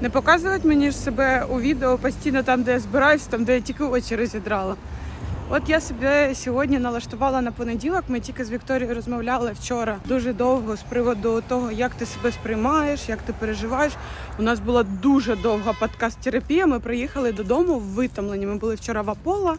Не показувати мені ж себе у відео постійно там, де я збираюсь, там, де я тільки очі розідрала. От я себе сьогодні налаштувала на понеділок. Ми тільки з Вікторією розмовляли вчора дуже довго з приводу того, як ти себе сприймаєш, як ти переживаєш. У нас була дуже довга подкаст-терапія. Ми приїхали додому витомлені. Ми були вчора в Аполло.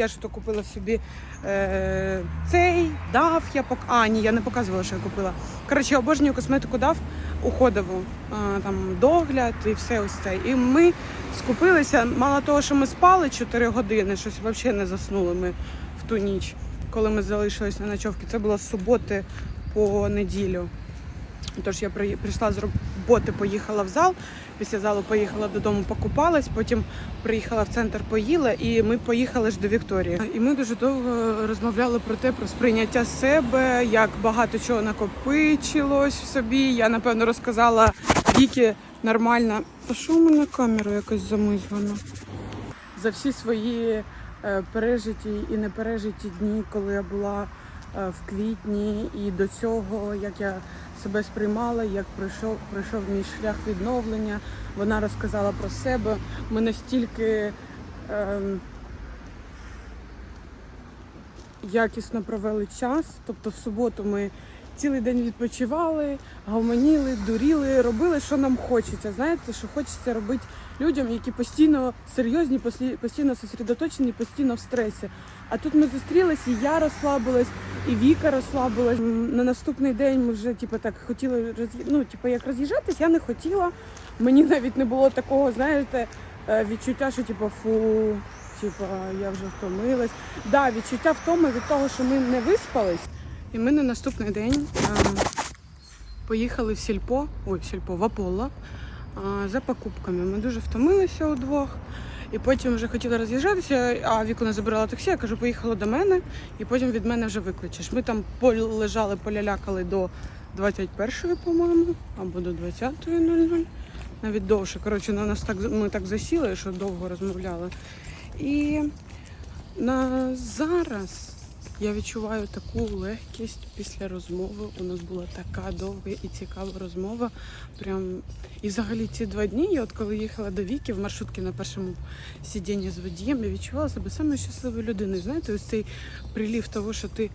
Я ж то купила собі е, цей, дав я пок... А, ні, я не показувала, що я купила. Коротше, обожнюю косметику дав уходову, а, там догляд і все ось це. І ми скупилися. Мало того, що ми спали 4 години, щось взагалі не заснули ми в ту ніч, коли ми залишились на ночовці. Це було з суботи по неділю. Тож я прийшла з роботи, поїхала в зал. Після залу поїхала додому, покупалась, потім приїхала в центр, поїла, і ми поїхали ж до Вікторії. І ми дуже довго розмовляли про те, про сприйняття себе, як багато чого накопичилось в собі. Я напевно розказала Вікі нормально. А що у мене камера якось замизвана? За всі свої е, пережиті і непережиті дні, коли я була в квітні, і до цього, як я себе сприймала, як пройшов, пройшов мій шлях відновлення. Вона розказала про себе. Ми настільки ем, якісно провели час. Тобто в суботу ми цілий день відпочивали, гомоніли, дуріли, робили, що нам хочеться. Знаєте, що хочеться робити людям, які постійно серйозні, постійно сосредоточені, постійно в стресі. А тут ми зустрілись, і я розслабилась, і Віка розслабилась. На наступний день ми вже типу, так хотіли роз'ї... ну, типу, як роз'їжджатись, я не хотіла. Мені навіть не було такого, знаєте, е, відчуття, що типу, фу, типу, я вже втомилась. Да, відчуття втоми від того, що ми не виспались. І ми на наступний день ем, поїхали в сільпо, ой, в сільпо, в Аполло а, за покупками. Ми дуже втомилися удвох. І потім вже хотіла роз'їжджатися, а Віку не забирала таксі, я кажу, поїхала до мене, і потім від мене вже викличеш. Ми там полежали, полялякали до 21-ї, по-моєму, або до 20.00. Навіть довше. Коротше, на нас так ми так засіли, що довго розмовляли. І на зараз я відчуваю таку легкість після розмови. У нас була така довга і цікава розмова. Прям і взагалі ці два дні, я от коли їхала до Віки в маршрутці на першому сидінні з водієм, я відчувала себе самою щасливою людиною. Знаєте, ось цей прилів того, що ти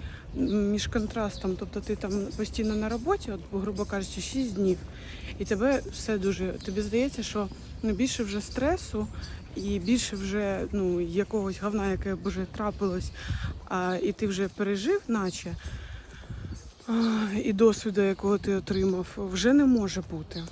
між контрастом, тобто ти там постійно на роботі, от, грубо кажучи, 6 днів, і тебе все дуже. Тобі здається, що ну, більше вже стресу. І більше вже ну якогось говна, яке вже трапилось, а, і ти вже пережив, наче а, і досвіду, якого ти отримав, вже не може бути.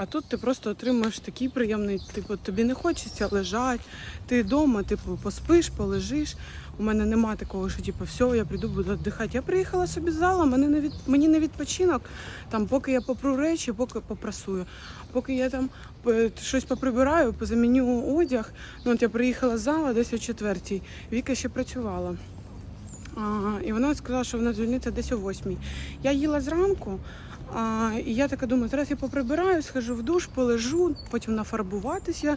А тут ти просто отримуєш такий приємний, типу, тобі не хочеться лежати, ти вдома, типу, поспиш, полежиш. У мене нема такого, що типу, все, я прийду, буду віддихати. Я приїхала собі з зала, мене не від... мені не відпочинок. Там, поки я попру речі, поки попрасую. Поки я там е, щось поприбираю, позаміню одяг. Ну, от я приїхала з зала десь о четвертій. Віка ще працювала. А, і вона сказала, що вона звільниться десь о восьмій. Я їла зранку, а, і я така думаю, зараз я поприбираю, схожу в душ, полежу, потім нафарбуватися.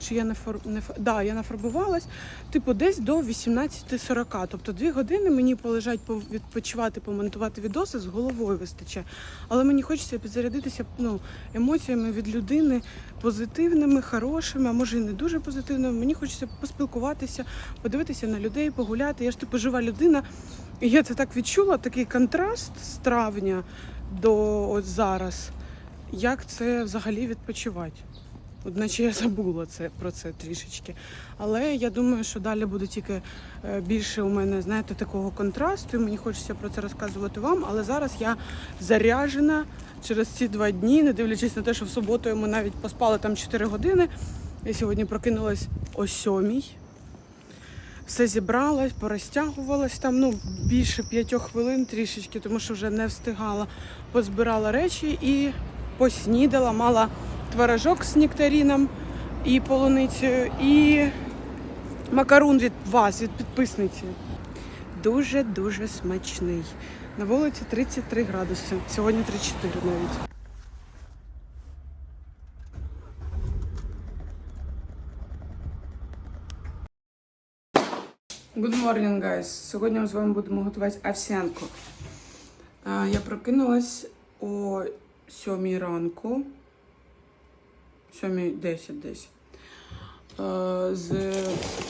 Чи я не фар... не да, я нафарбувалась, типу, десь до 18.40. Тобто дві години мені полежать, відпочивати, помонтувати відоси з головою вистачає. Але мені хочеться підзарядитися ну, емоціями від людини позитивними, хорошими, а може і не дуже позитивними. Мені хочеться поспілкуватися, подивитися на людей, погуляти. Я ж типу жива людина. І я це так відчула, такий контраст з травня до от зараз. Як це взагалі відпочивати? Одначе я забула це про це трішечки. Але я думаю, що далі буде тільки е, більше у мене, знаєте, такого контрасту. І мені хочеться про це розказувати вам. Але зараз я заряжена через ці два дні, не дивлячись на те, що в суботу ми навіть поспали там 4 години. Я сьогодні прокинулась о сьомій. Все зібралась, порозтягувалась там, ну, більше п'ятьох хвилин трішечки, тому що вже не встигала. Позбирала речі і поснідала, мала творожок з нектаріном і полуницею, і макарун від вас, від підписниці. Дуже-дуже смачний. На вулиці 33 градуси. Сьогодні 34 навіть. Good morning, guys. Сьогодні ми з вами будемо готувати овсянку. Я прокинулась о 7 ранку. Сьомій 10 десь. Е, З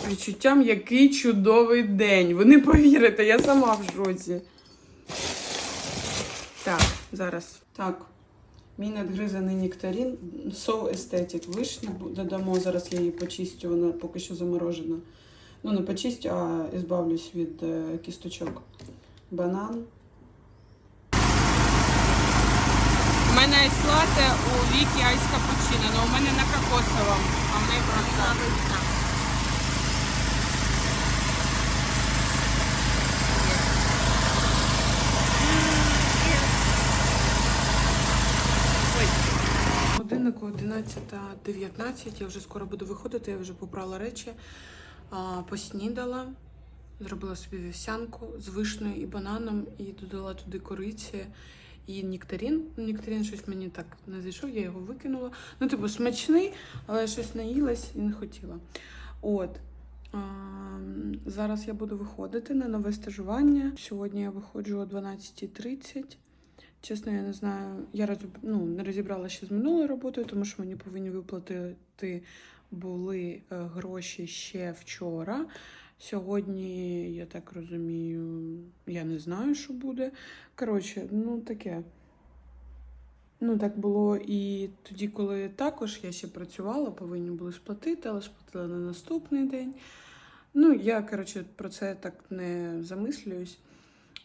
відчуттям, який чудовий день. Ви не повірите, я сама в жодзі. Так, зараз. Так. Мій надгризаний нектарин So Aesthetic вишня. Додамо, зараз я її почистю, вона поки що заморожена. Ну, не почистю, а ізбавлюсь від е, кісточок. Банан. У мене айс латте, у Вікі айс капучино, але у мене на кокосовому, а в неї просто. Годиннику 11.19, я вже скоро буду виходити, я вже попрала речі, поснідала, зробила собі вівсянку з вишнею і бананом і додала туди кориці і нектарин. Ну, щось мені так не зайшов, я його викинула. Ну, типу, смачний, але щось наїлась і не хотіла. От. А, зараз я буду виходити на нове стажування. Сьогодні я виходжу о 12.30. Чесно, я не знаю. Я роз... ну, не розібрала ще з минулою роботою, тому що мені повинні виплатити були е, гроші ще вчора. Сьогодні, я так розумію, я не знаю, що буде. Коротше, ну таке. Ну, так було і тоді, коли також я ще працювала, повинні були сплатити, але сплатила на наступний день. Ну, я, коротше, про це так не замислююсь.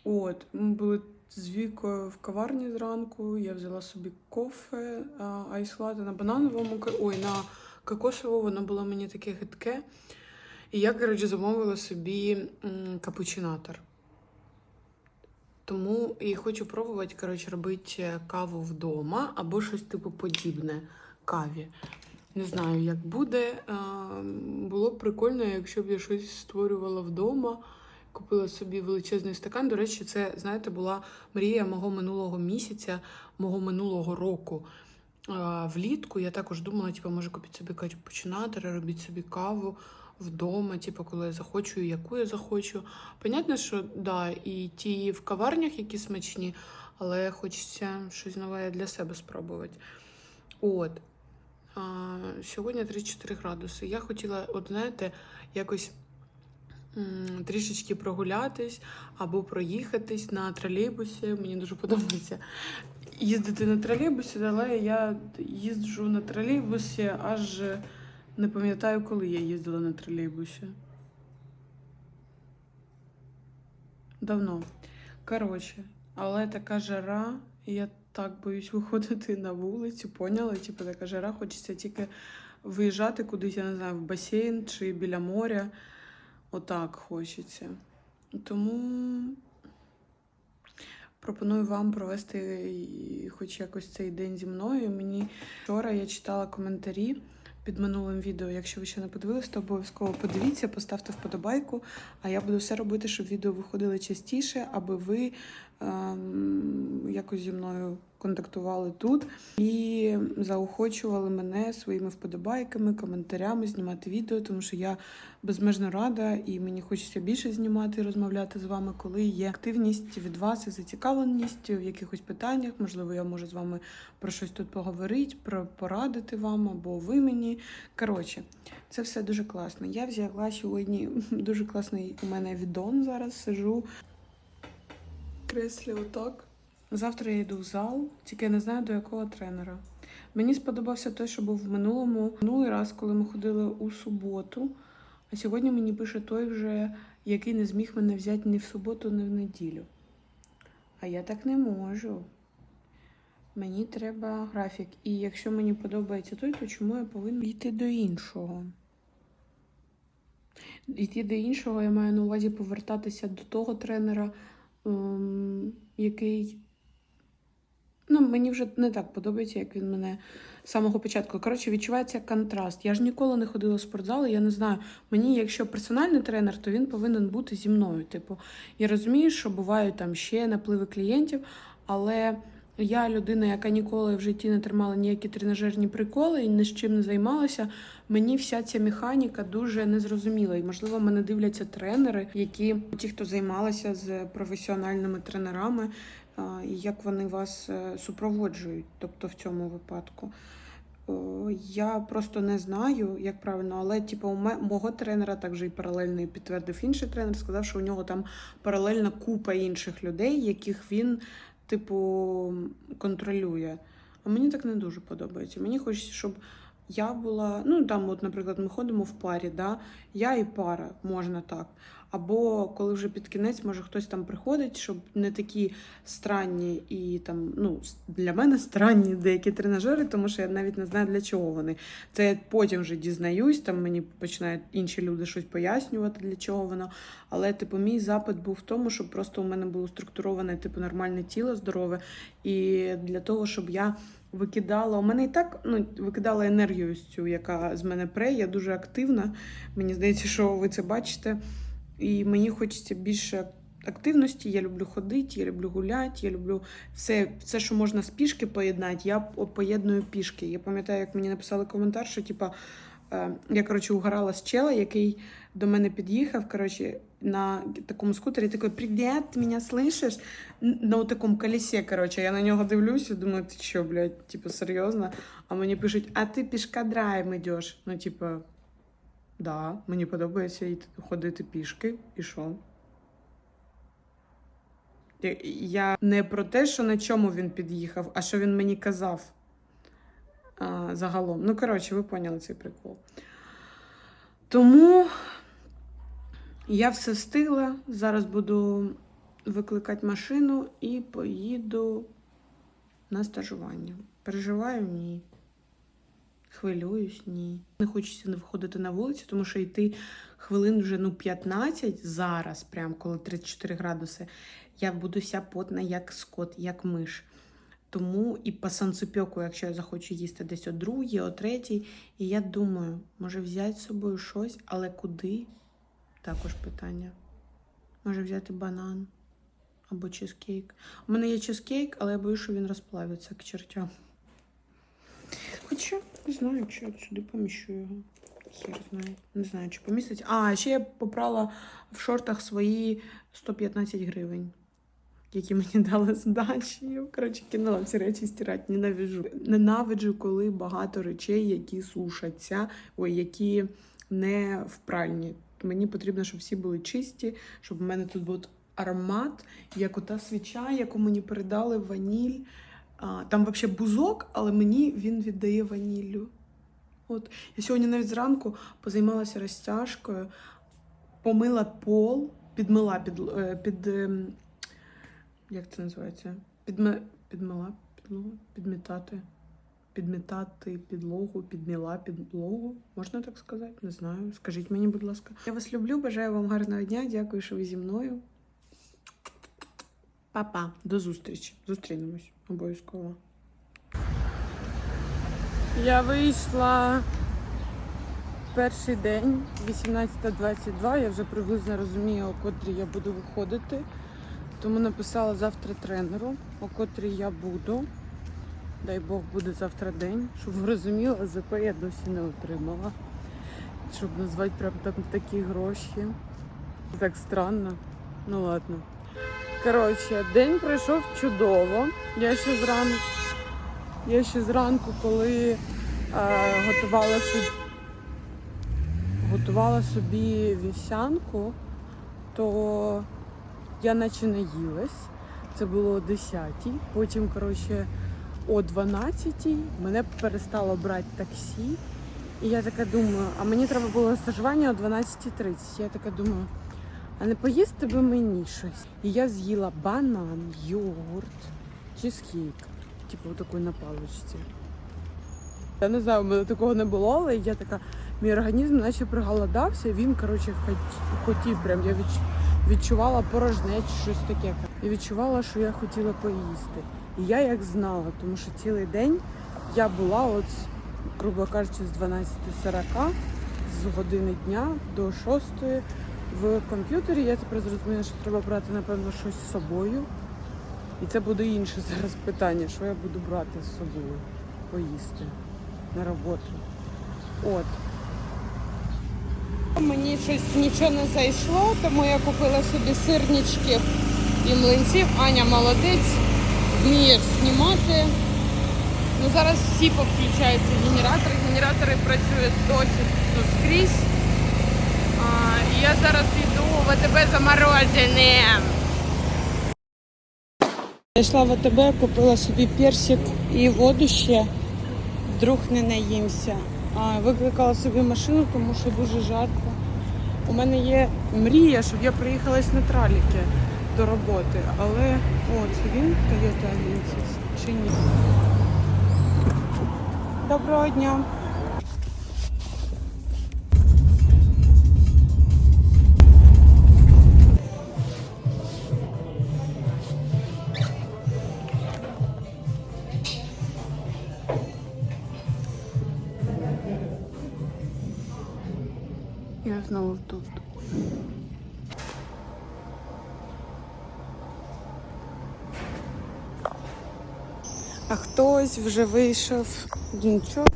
От, ми були з Вікою в каварні зранку. Я взяла собі кофе, айслати на банановому, ой, на кокосовому, воно було мені таке гидке. І я, коротше, замовила собі капучинатор. Тому і хочу пробувати, коротше, робити каву вдома або щось типу подібне каві. Не знаю, як буде. Було б прикольно, якщо б я щось створювала вдома. Купила собі величезний стакан. До речі, це, знаєте, була мрія мого минулого місяця, мого минулого року. Влітку я також думала, типу, може купити собі капучинатор, робити собі каву вдома, типу, коли я захочу, яку я захочу. Понятно, що да, і ті в каварнях, які смачні, але хочеться щось нове для себе спробувати. От. А, сьогодні 34 градуси. Я хотіла, от знаєте, якось трішечки прогулятись або проїхатись на тролейбусі. Мені дуже подобається їздити на тролейбусі, але я їжджу на тролейбусі аж не пам'ятаю, коли я їздила на тролейбусі. Давно. Коротше, але така жара, я так боюсь виходити на вулицю, поняла? Типу така жара, хочеться тільки виїжджати кудись, я не знаю, в басейн чи біля моря. Отак хочеться. Тому пропоную вам провести хоч якось цей день зі мною. Мені вчора я читала коментарі під минулим відео. Якщо ви ще не подивились, то обов'язково подивіться, поставте вподобайку. А я буду все робити, щоб відео виходили частіше, аби ви якось зі мною контактували тут і заохочували мене своїми вподобайками, коментарями знімати відео, тому що я безмежно рада і мені хочеться більше знімати і розмовляти з вами, коли є активність від вас і зацікавленість в якихось питаннях. Можливо, я можу з вами про щось тут поговорити, про порадити вам або ви мені. Коротше, це все дуже класно. Я взяла сьогодні дуже класний у мене відон зараз сижу. Креслі отак. Завтра я йду в зал, тільки я не знаю до якого тренера. Мені сподобався той, що був в минулому минулий раз, коли ми ходили у суботу. А сьогодні мені пише той вже, який не зміг мене взяти ні в суботу, ні в неділю. А я так не можу. Мені треба графік. І якщо мені подобається той, то чому я повинна йти до іншого? Йти до іншого, я маю на увазі повертатися до того тренера, який. Ну, мені вже не так подобається, як він мене з самого початку. Коротше, відчувається контраст. Я ж ніколи не ходила в спортзал, я не знаю. Мені, якщо персональний тренер, то він повинен бути зі мною. Типу, я розумію, що бувають там ще напливи клієнтів, але я людина, яка ніколи в житті не тримала ніякі тренажерні приколи і ні з чим не займалася. Мені вся ця механіка дуже незрозуміла. І можливо, мене дивляться тренери, які ті, хто займалися з професіональними тренерами, і як вони вас е, супроводжують, тобто в цьому випадку. Я просто не знаю, як правильно, але типу, у мого тренера також і паралельно підтвердив інший тренер, сказав, що у нього там паралельно купа інших людей, яких він, типу, контролює. А мені так не дуже подобається. Мені хочеться, щоб я була. Ну, там, от, наприклад, ми ходимо в парі, да? я і пара, можна так. Або коли вже під кінець, може хтось там приходить, щоб не такі странні і там, ну, для мене странні деякі тренажери, тому що я навіть не знаю для чого вони. Це я потім вже дізнаюсь, там мені починають інші люди щось пояснювати, для чого воно. Але, типу, мій запит був в тому, щоб просто у мене було структуроване, типу, нормальне тіло здорове, і для того, щоб я. Викидала, у мене і так ну, викидала енергію цю, яка з мене пре. Я дуже активна. Мені здається, що ви це бачите. І мені хочеться більше активності. Я люблю ходити, я люблю гуляти, я люблю все, все, що можна з пішки поєднати, я поєдную пішки. Я пам'ятаю, як мені написали коментар, що типа. е, Я коротше угорала з чела, який до мене під'їхав. Коротше, на такому скутері такий Привіт, мене слышиш? На такому колесі, коротше, я на нього дивлюся, думаю, ти що, блядь, типу, серйозно? А мені пишуть, а ти пішка пішкадраєм ідеш. Ну, типу, да, мені подобається ходити пішки, і що? Я- не про те, що на чому він під'їхав, а що він мені казав а, загалом. Ну, коротше, ви поняли цей прикол. Тому я все встигла. Зараз буду викликати машину і поїду на стажування. Переживаю? Ні. Хвилююсь, ні. Не хочеться не виходити на вулицю, тому що йти хвилин вже ну 15 зараз, прям коли 34 градуси, я буду вся потна, як скот, як миш. Тому і по санцепьоку, якщо я захочу їсти десь о другій, о третій, і я думаю, може взяти з собою щось, але куди? Також питання. Може взяти банан або чизкейк. У мене є чизкейк, але я боюсь, що він розплавиться к чертям. Хоча не знаю, чи от сюди поміщу його. Хер знає. Не знаю, чи поміститься. А, ще я попрала в шортах свої 115 гривень, які мені дали здачі. Коротше, кинула всі речі стирати. Ненавиджу. Ненавиджу, коли багато речей, які сушаться, ой, які не в пральні. Мені потрібно, щоб всі були чисті, щоб в мене тут був аромат, як ота свіча, яку мені передали ваніль. А, там взагалі бузок, але мені він віддає ваніллю. От я сьогодні навіть зранку позаймалася розтяжкою, помила пол, підмила під, е, під ем, як це називається? Підме, підмила підлогу, підмітати. Підмітати підлогу, підміла підлогу. Можна так сказати? Не знаю. Скажіть мені, будь ласка. Я вас люблю, бажаю вам гарного дня. Дякую, що ви зі мною. Па-па, до зустрічі. Зустрінемось обов'язково. Я вийшла перший день, 18.22. Я вже приблизно розумію, о котрій я буду виходити. Тому написала завтра тренеру, о котрій я буду. Дай Бог буде завтра день. Щоб ви розуміли, ЗП я досі не отримала. Щоб назвати прям там такі гроші. Так странно. Ну ладно. Коротше, день пройшов чудово. Я ще зранку, я ще зранку, коли е, готувала собі, готувала собі вівсянку, то я наче не їлась. Це було о 10 Потім, коротше, о 12 мене перестало брати таксі. І я така думаю, а мені треба було стажування о 12.30. Я така думаю, а не поїсти би мені щось. І я з'їла банан, йогурт, чизкейк. Типу такої на паличці. Я не знаю, у мене такого не було, але я така, мій організм наче приголодався, він, коротше, хотів прям. Я відч... відчувала порожнечу, щось таке. І відчувала, що я хотіла поїсти. І я як знала, тому що цілий день я була от, грубо кажучи, з 12.40 з години дня до 6 в комп'ютері. Я тепер зрозуміла, що треба брати, напевно, щось з собою. І це буде інше зараз питання, що я буду брати з собою поїсти на роботу. От. Мені щось нічого не зайшло, тому я купила собі сирничків і млинців. Аня молодець, вмієш знімати. Ну зараз всі повключаються генератори. Генератори працюють досі скрізь. Я зараз йду в АТБ за. Я йшла в АТБ, купила собі персик і воду ще. Вдруг не наїмся. Викликала собі машину, тому що дуже жарко. У мене є мрія, щоб я приїхалась на траліки до роботи. Але о, це він Toyota Avensis чи ні? Доброго дня. Я знову тут. А хтось вже вийшов. Нічого.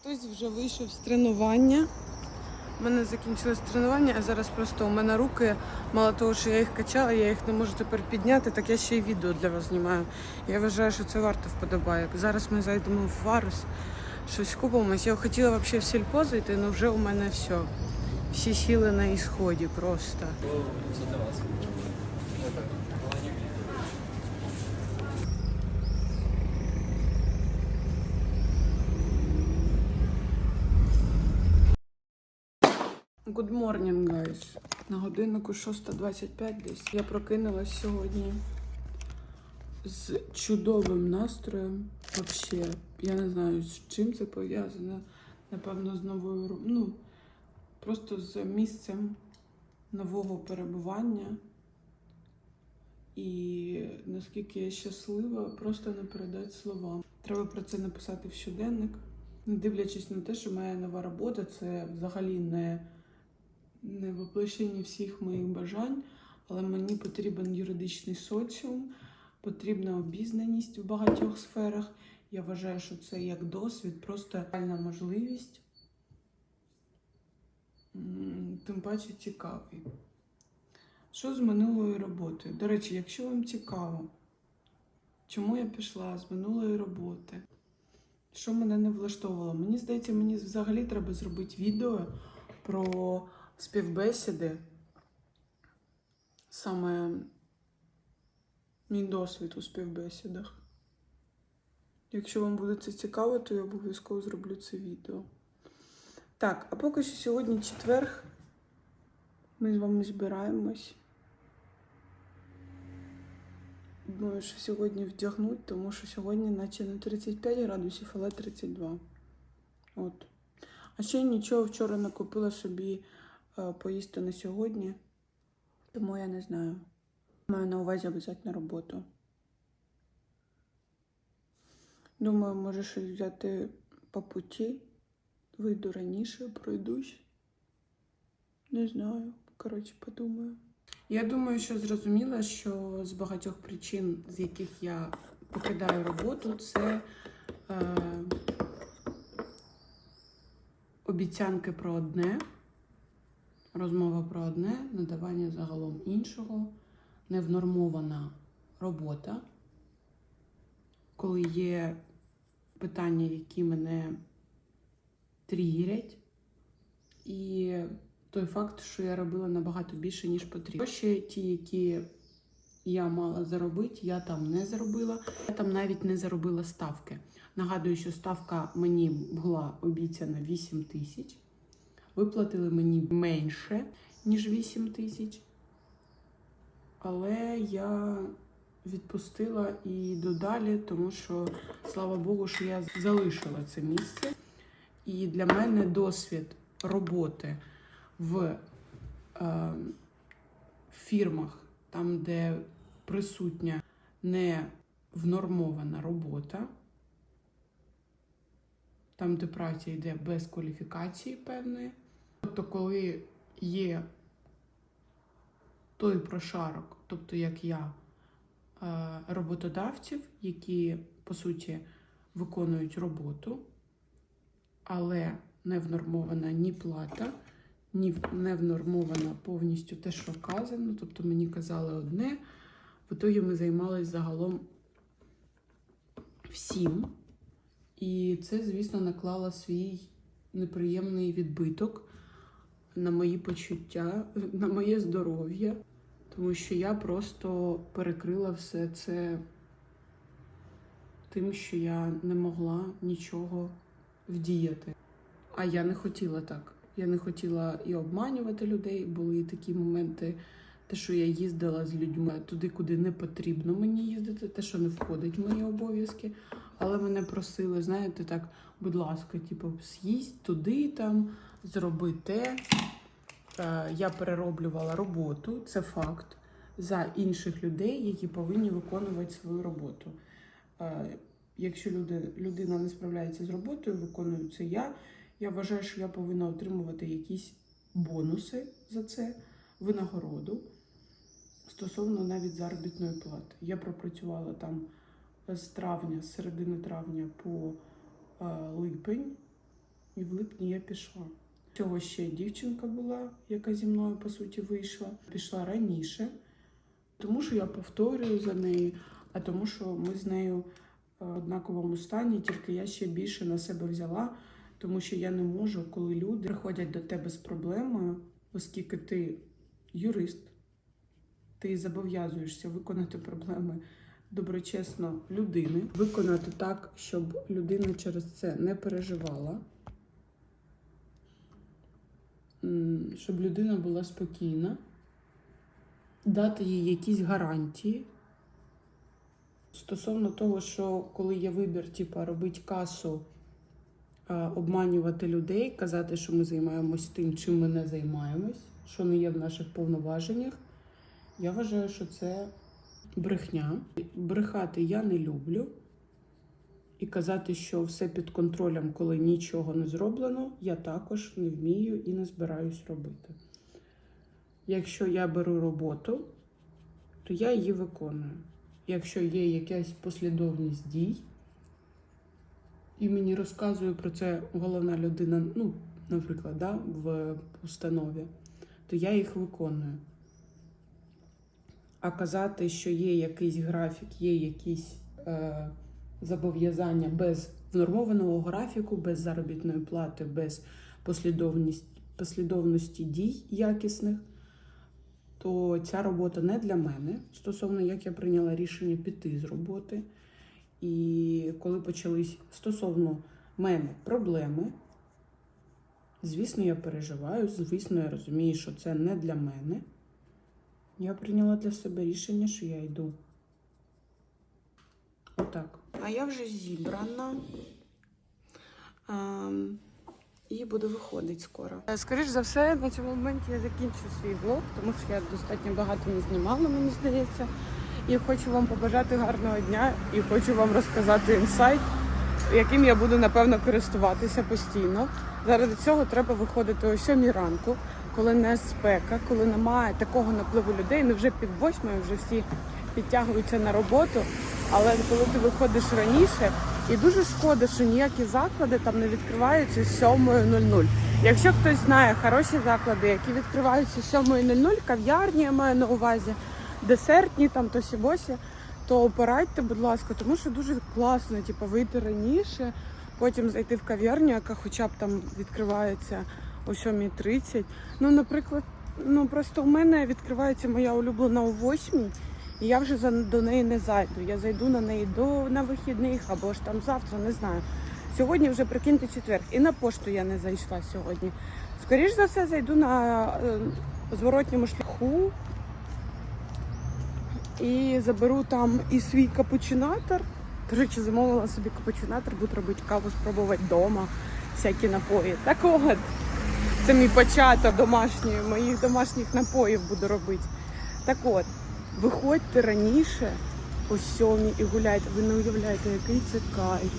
Хтось вже вийшов з тренування. У мене закінчилось тренування, а зараз просто у мене руки, мало того, що я їх качала, я їх не можу тепер підняти, так я ще й відео для вас знімаю. Я вважаю, що це варто вподобає. Зараз ми зайдемо в Варус, щось купимось. Я хотіла взагалі в сільпо зайти, але вже у мене все. Всі сіли на ісході просто. Good morning, guys. На годиннику 6.25 десь. Я прокинулась сьогодні з чудовим настроєм. Вообще, я не знаю, з чим це пов'язано. Напевно, з новою ну, просто з місцем нового перебування. І наскільки я щаслива, просто не передати словам. Треба про це написати в щоденник. Не дивлячись на те, що моя нова робота це взагалі не не воплощення всіх моїх бажань, але мені потрібен юридичний соціум, потрібна обізнаність в багатьох сферах. Я вважаю, що це як досвід, просто реальна можливість, тим паче цікавий. Що з минулої роботи? До речі, якщо вам цікаво, чому я пішла з минулої роботи, що мене не влаштовувало? Мені здається, мені взагалі треба зробити відео про співбесіди, саме мій досвід у співбесідах. Якщо вам буде це цікаво, то я обов'язково зроблю це відео. Так, а поки що сьогодні четверг. Ми з вами збираємось. Думаю, що сьогодні вдягнуть, тому що сьогодні наче не 35 градусів, але 32. От. А ще нічого вчора не купила собі е, поїсти на сьогодні, тому я не знаю. Маю на увазі на роботу. Думаю, може щось взяти по путі. Вийду раніше, пройдусь. Не знаю. Коротше, подумаю. Я думаю, що зрозуміла, що з багатьох причин, з яких я покидаю роботу, це е, обіцянки про одне, розмова про одне, надавання загалом іншого, невнормована робота, коли є питання, які мене тригерять, і той факт, що я робила набагато більше, ніж потрібно. Гроші ті, які я мала заробити, я там не заробила. Я там навіть не заробила ставки. Нагадую, що ставка мені була обіцяна 8 тисяч. Виплатили мені менше, ніж 8 тисяч. Але я відпустила і йду далі, тому що, слава Богу, що я залишила це місце. І для мене досвід роботи в е, фірмах, там, де присутня не внормована робота, там, де праця йде без кваліфікації певної. Тобто, коли є той прошарок, тобто як я, роботодавців, які по суті виконують роботу, але не внормована ні плата, ні не внормована повністю те, що вказано. Тобто мені казали одне, в ітогі ми займалися загалом всім. І це, звісно, наклало свій неприємний відбиток на мої почуття, на моє здоров'я, тому що я просто перекрила все це тим, що я не могла нічого вдіяти. А я не хотіла так. Я не хотіла і обманювати людей. Були і такі моменти, те, що я їздила з людьми туди, куди не потрібно мені їздити, те, що не входить в мої обов'язки. Але мене просили, знаєте, так, будь ласка, типу, з'їсть туди там, зроби те. Е, Я перероблювала роботу, це факт, за інших людей, які повинні виконувати свою роботу. Е, Якщо людина не справляється з роботою, виконую це я. Я вважаю, що я повинна отримувати якісь бонуси за це, винагороду стосовно навіть заробітної плати. Я пропрацювала там з травня, з середини травня по е, липень, і в липні я пішла. Цього ще дівчинка була, яка зі мною по суті вийшла. Пішла раніше, тому що я повторюю за нею, а тому, що ми з нею в однаковому стані, тільки я ще більше на себе взяла, тому що я не можу, коли люди приходять до тебе з проблемою, оскільки ти юрист, ти зобов'язуєшся виконати проблеми доброчесно людини, виконати так, щоб людина через це не переживала, щоб людина була спокійна, дати їй якісь гарантії. Стосовно того, що коли є вибір, типу, робити касу, обманювати людей, казати, що ми займаємось тим, чим ми не займаємось, що не є в наших повноваженнях, я вважаю, що це брехня. Брехати я не люблю. І казати, що все під контролем, коли нічого не зроблено, я також не вмію і не збираюсь робити. Якщо я беру роботу, то я її виконую. Якщо є якась послідовність дій, і мені розказує про це головна людина, ну, наприклад, да, в установі, то я їх виконую. А казати, що є якийсь графік, є якісь е, зобов'язання без внормованого графіку, без заробітної плати, без послідовності дій якісних, то ця робота не для мене стосовно як я прийняла рішення піти з роботи. І коли почались стосовно мене проблеми, звісно, я переживаю, звісно, я розумію, що це не для мене. Я прийняла для себе рішення, що я йду. Отак. А я вже зібрана. Ем, і буду виходити скоро. Скоріше за все, на цьому моменті я закінчу свій влог, тому що я достатньо багато не знімала, мені здається. І хочу вам побажати гарного дня і хочу вам розказати інсайт, яким я буду напевно користуватися постійно. Заради цього треба виходити о 7 ранку, коли не спека, коли немає такого напливу людей, не вже пів восьмої, вже всі підтягуються на роботу. Але коли ти виходиш раніше, і дуже шкода, що ніякі заклади там не відкриваються з 7.00. Якщо хтось знає хороші заклади, які відкриваються з 7.00, кав'ярні я маю на увазі, десертні там тосі босі, то порадьте, будь ласка, тому що дуже класно, типу, вийти раніше, потім зайти в кав'ярню, яка хоча б там відкривається о 7.30. Ну, наприклад, ну просто у мене відкривається моя улюблена о 8 і я вже до неї не зайду. Я зайду на неї до на вихідних або ж там завтра, не знаю. Сьогодні вже прикиньте четвер. І на пошту я не зайшла сьогодні. Скоріш за все, зайду на е, зворотньому шляху і заберу там і свій капучинатор. До речі, замовила собі капучинатор, буду робити каву, спробувати вдома, всякі напої. Так от, це мій початок домашньої, моїх домашніх напоїв буду робити. Так от, виходьте раніше о сьомій і гуляйте. Ви не уявляєте, який це кайф.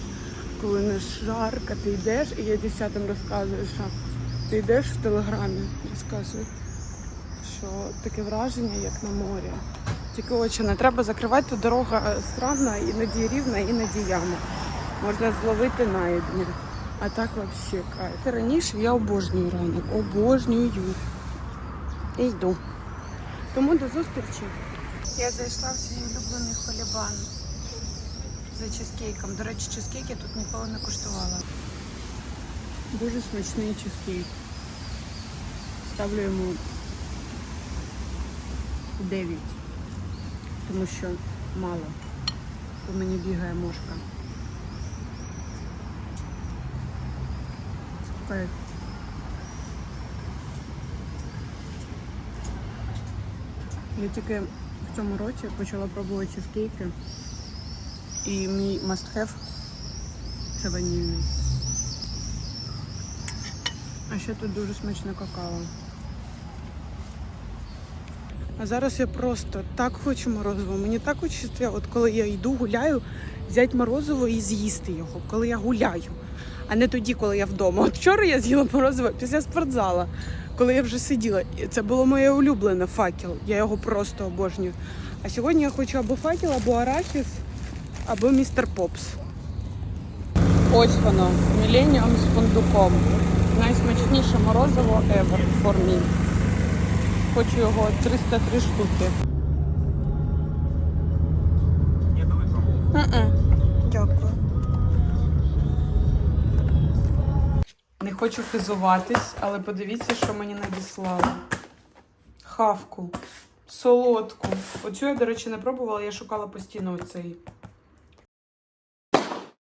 Коли не жарко, ти йдеш, і я дівчатам розказую, що ти йдеш в телеграмі, розказую, що таке враження, як на морі. Тільки очі не треба закривати, тут дорога странна, іноді рівна, іноді яма. Можна зловити найдні. А так взагалі кайф. Раніше я обожнюю ранок, обожнюю. І йду. Тому до зустрічі. Я зайшла в свій улюблений хулібан. за чизкейком. До речі, чизкейк я тут ніколи не куштувала. Дуже смачний чизкейк. Ставлю йому 9. Тому що мало. По мені бігає мошка. Кайф. Я тільки в цьому році почала пробувати чизкейки. І мій must have це ванільний. А ще тут дуже смачне какао. А зараз я просто так хочу морозиво. Мені так хочеться, от коли я йду, гуляю, взяти морозиво і з'їсти його, коли я гуляю. А не тоді, коли я вдома. От вчора я з'їла морозиво після спортзала, коли я вже сиділа. Це було моє улюблене факел. Я його просто обожнюю. А сьогодні я хочу або факел, або арахіс, або містер Попс. Ось воно, Міленіум з фундуком. Найсмачніше морозиво ever for me. Хочу його 303 штуки. М-м. Дякую. Хочу хизуватись, але подивіться, що мені надіслали. Хавку. Солодку. Оцю я, до речі, не пробувала, я шукала постійно оцей